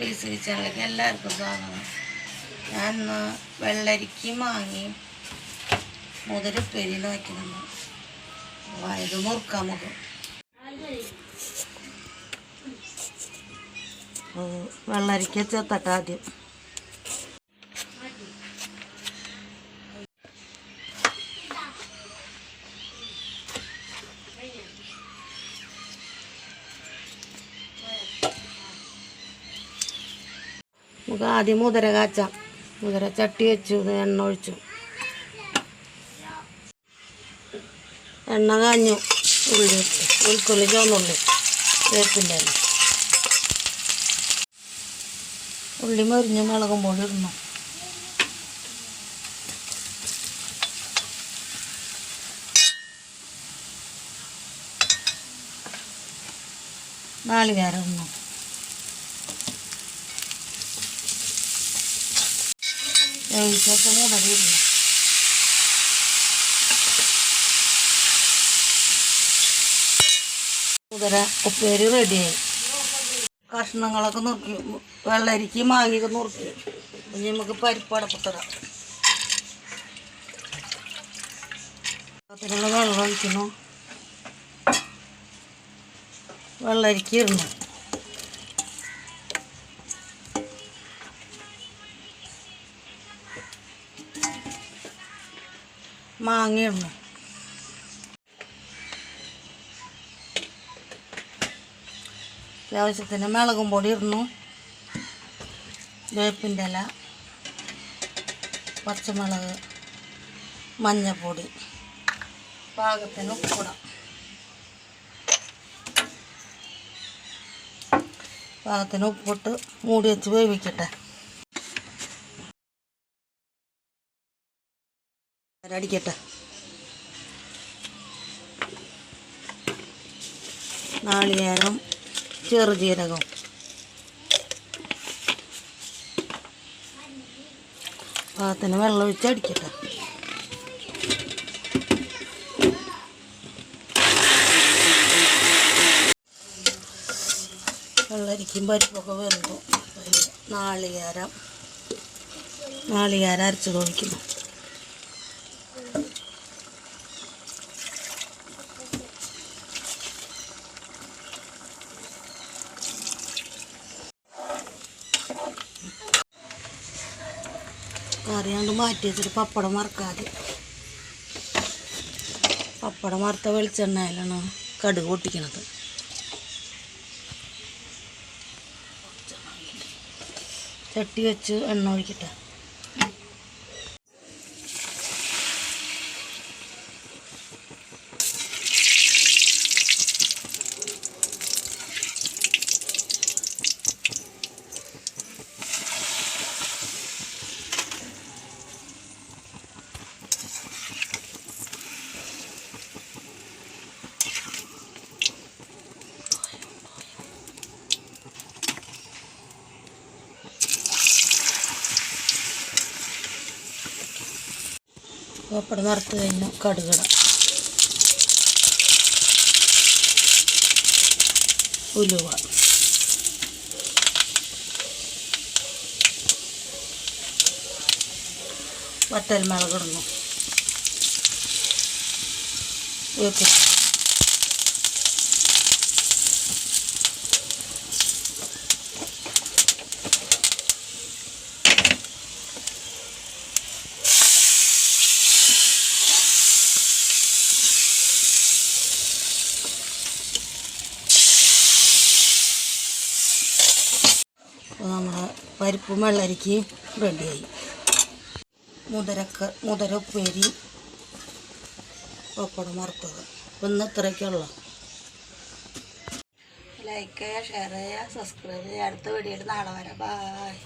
Please കിച്ചണിലേക്ക് എല്ലാവർക്കും സ്വാഗതം. ഞാൻ ഇന്ന് വെള്ളരിക്കും മാങ്ങയും മുതിരപ്പേരി വയ്ക്കുന്നുണ്ട് വയത് മുറുക്കാൻ മുഖം വെള്ളരിക്ക ചേത്തട്ടെ ആദ്യം. നമുക്ക് ആദ്യം മുതിര കാച്ചാം. മുതിര ചട്ടി വെച്ചു എണ്ണ ഒഴിച്ചു. എണ്ണ കാഞ്ഞു. ഉള്ളി. ഉൾക്കുള്ളി ചുവന്നുള്ളി. വേപ്പിന്റെ. ഉള്ളി മരിഞ്ഞ് മുളകുമ്പോൾ ഇടണം. നാളികേരം ഇടണം. വേവിച്ചൊക്കെ മുതലിടണം മുതല ഉപ്പേരി റെഡിയായി കഷ്ണങ്ങളൊക്കെ നുറുക്കി വെള്ളരിക്ക് മാങ്ങിയൊക്കെ നുറുക്കി. ഇനി നമുക്ക് പരിപ്പടപ്പത്തരാം വെള്ളം ഒഴിക്കണം വെള്ളരിക്കുന്നു മാങ്ങ അത്യാവശ്യത്തിന് മുളകും പൊടി ഇടുന്നു. വേപ്പിന്റെ ഇല പച്ചമുളക് മഞ്ഞപ്പൊടി പാകത്തിന് ഉപ്പിടാം പാകത്തിന് ഉപ്പിട്ട് മൂടി വെച്ച് വേവിക്കട്ടെ. അടിക്കട്ടെ നാളികേരം ചെറുജീരകം പാത്തിന് വെള്ളം ഒഴിച്ച് അടിക്കട്ടെ. വെള്ളരിക്കും പരിപ്പൊക്കെ വരുമ്പോൾ നാളികേരം. നാളികേരം അരച്ചത് ഒഴിക്കുന്നു കറിയാണ്ട് മാറ്റി വെച്ചിട്ട് പപ്പടം മറക്കാതെ പപ്പടം വറുത്ത വെളിച്ചെണ്ണയിലാണ് കടുക് പൊട്ടിക്കണത്. ചട്ടി വെച്ച് എണ്ണ ഒഴിക്കട്ടെ. പപ്പടം വറുത്ത് കഴിഞ്ഞു കടുകിട. ഉലുവ. വറ്റൽ ഇടുന്നു. വേപ്പില അപ്പോൾ നമ്മുടെ പരിപ്പും വെള്ളരിക്കയും റെഡിയായി. മുതരക്ക മുതര ഉപ്പേരി. പപ്പടം വറുത്തത്. ഒന്ന് ഇന്ന് ഇത്രയൊക്കെയുള്ള ലൈക്ക് ചെയ്യുക ഷെയർ ചെയ്യുക സബ്സ്ക്രൈബ് ചെയ്യുക അടുത്ത വീഡിയോയിൽ നാളെ വരാം. ബായ്